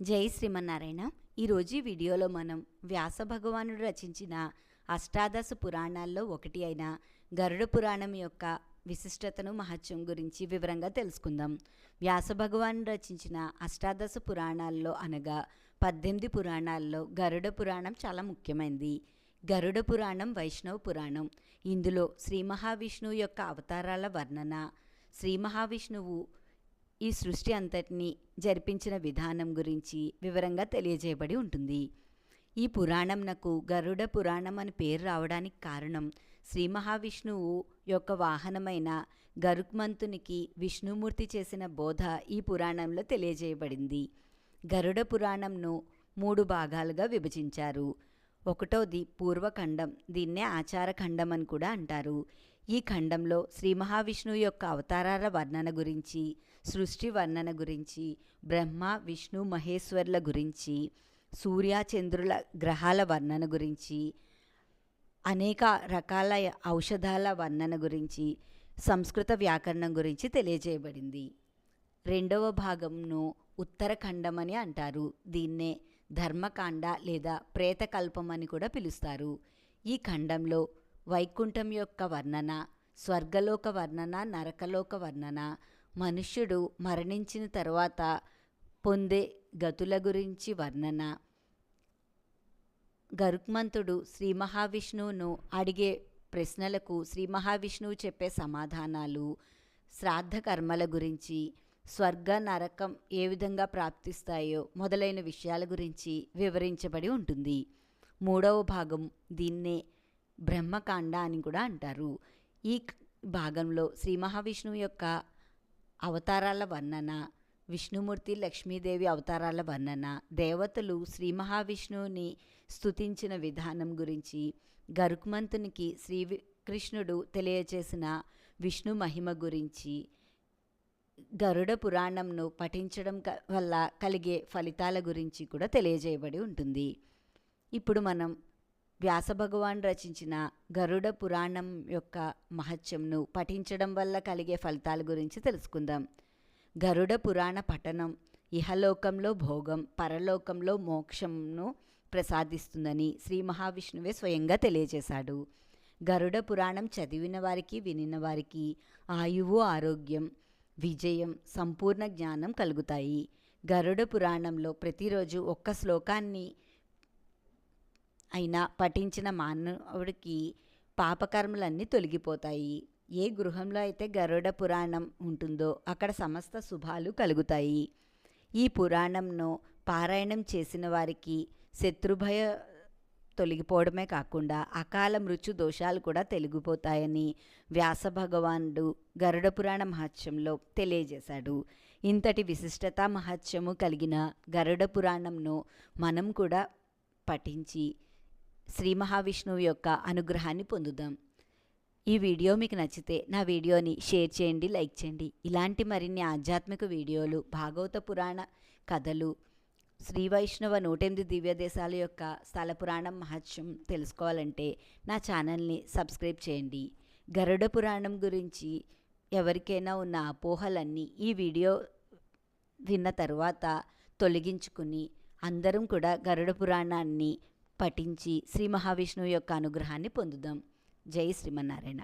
జై శ్రీమన్నారాయణ. ఈరోజు ఈ వీడియోలో మనం వ్యాస భగవానుడు రచించిన అష్టాదశ పురాణాల్లో ఒకటి అయిన గరుడ పురాణం యొక్క విశిష్టతను మహత్యం గురించి వివరంగా తెలుసుకుందాం. వ్యాస భగవానుడు రచించిన అష్టాదశ పురాణాల్లో అనగా పద్దెనిమిది పురాణాల్లో గరుడ పురాణం చాలా ముఖ్యమైనది గరుడ పురాణం వైష్ణవ పురాణం ఇందులో శ్రీ మహావిష్ణువు యొక్క అవతారాల వర్ణన శ్రీ మహావిష్ణువు ఈ సృష్టి అంతటిని జరిపించిన విధానం గురించి వివరంగా తెలియజేయబడి ఉంటుంది. ఈ పురాణంనకు గరుడ పురాణం అని పేరు రావడానికి కారణం శ్రీ మహావిష్ణువు యొక్క వాహనమైన గరుక్మంతునికి విష్ణుమూర్తి చేసిన బోధ ఈ పురాణంలో తెలియజేయబడింది. గరుడ పురాణంను మూడు భాగాలుగా విభజించారు. ఒకటోది పూర్వఖండం దీన్నే ఆచారఖండం అని కూడా అంటారు. ఈ ఖండంలో శ్రీ మహావిష్ణువు యొక్క అవతారాల వర్ణన గురించి సృష్టి వర్ణన గురించి బ్రహ్మ విష్ణు మహేశ్వర్ల గురించి సూర్య చంద్రుల గ్రహాల వర్ణన గురించి అనేక రకాల ఔషధాల వర్ణన గురించి సంస్కృత వ్యాకరణం గురించి తెలియజేయబడింది. రెండవ భాగంను ఉత్తరఖండం అని అంటారు. దీన్నే ధర్మకాండ లేదా ప్రేతకల్పం అని కూడా పిలుస్తారు. ఈ ఖండంలో వైకుంఠం యొక్క వర్ణన స్వర్గలోక వర్ణన నరకలోక వర్ణన. మనుష్యుడు మరణించిన తర్వాత పొందే గతుల గురించి వర్ణన. గరుక్మంతుడు శ్రీ మహావిష్ణువును అడిగే ప్రశ్నలకు శ్రీ మహావిష్ణువు చెప్పే సమాధానాలు శ్రాద్ధ కర్మల గురించి స్వర్గ నరకం ఏ విధంగా ప్రాప్తిస్తాయో మొదలైన విషయాల గురించి వివరించబడి ఉంటుంది. మూడవ భాగం దీన్నే బ్రహ్మకాండ అని కూడా అంటారు. ఈ భాగంలో శ్రీ మహావిష్ణువు యొక్క అవతారాల వర్ణన విష్ణుమూర్తి లక్ష్మీదేవి అవతారాల వర్ణన దేవతలు శ్రీ మహావిష్ణువుని స్తుతించిన విధానం గురించి గరుక్మంతునికి శ్రీ కృష్ణుడు తెలియచేసిన విష్ణు మహిమ గురించి గరుడ పురాణంను పఠించడం వల్ల కలిగే ఫలితాల గురించి కూడా తెలియజేయబడి ఉంటుంది. ఇప్పుడు మనం వ్యాస భగవాన్ రచించిన గరుడ పురాణం యొక్క మహత్యంను పఠించడం వల్ల కలిగే ఫలితాల గురించి తెలుసుకుందాం. గరుడ పురాణ పఠనం ఇహలోకంలో భోగం పరలోకంలో మోక్షంను ప్రసాదిస్తుందని శ్రీ మహావిష్ణువే స్వయంగా తెలియజేశాడు. గరుడ పురాణం చదివిన వారికి వినిన వారికి ఆయువు ఆరోగ్యం విజయం సంపూర్ణ జ్ఞానం కలుగుతాయి. గరుడ పురాణంలో ప్రతిరోజు ఒక్క శ్లోకాన్ని అయినా పఠించిన మానవుడికి పాపకర్మలన్నీ తొలగిపోతాయి. ఏ గృహంలో అయితే గరుడ పురాణం ఉంటుందో అక్కడ సమస్త శుభాలు కలుగుతాయి. ఈ పురాణంను పారాయణం చేసిన వారికి శత్రుభయ తొలగిపోవడమే కాకుండా అకాల మృత్యు దోషాలు కూడా తొలగిపోతాయని వ్యాస భగవానుడు గరుడ పురాణ మహత్యంలో తెలియజేశాడు. ఇంతటి విశిష్టత మహత్యము కలిగిన గరుడ పురాణంను మనం కూడా పఠించి శ్రీ మహావిష్ణువు యొక్క అనుగ్రహాన్ని పొందుదాం. ఈ వీడియో మీకు నచ్చితే నా వీడియోని షేర్ చేయండి లైక్ చేయండి. ఇలాంటి మరిన్ని ఆధ్యాత్మిక వీడియోలు భాగవత పురాణ కథలు శ్రీ వైష్ణవ నూటెనిమిది దివ్య దేశాల యొక్క స్థల పురాణం మహత్యం తెలుసుకోవాలంటే నా ఛానల్ని సబ్స్క్రైబ్ చేయండి. గరుడ పురాణం గురించి ఎవరికైనా ఉన్న అపోహలన్నీ ఈ వీడియో విన్న తర్వాత తొలగించుకుని అందరం కూడా గరుడ పురాణాన్ని పఠించి శ్రీ మహావిష్ణువు యొక్క అనుగ్రహాన్ని పొందుదాం. జై శ్రీమన్నారాయణ.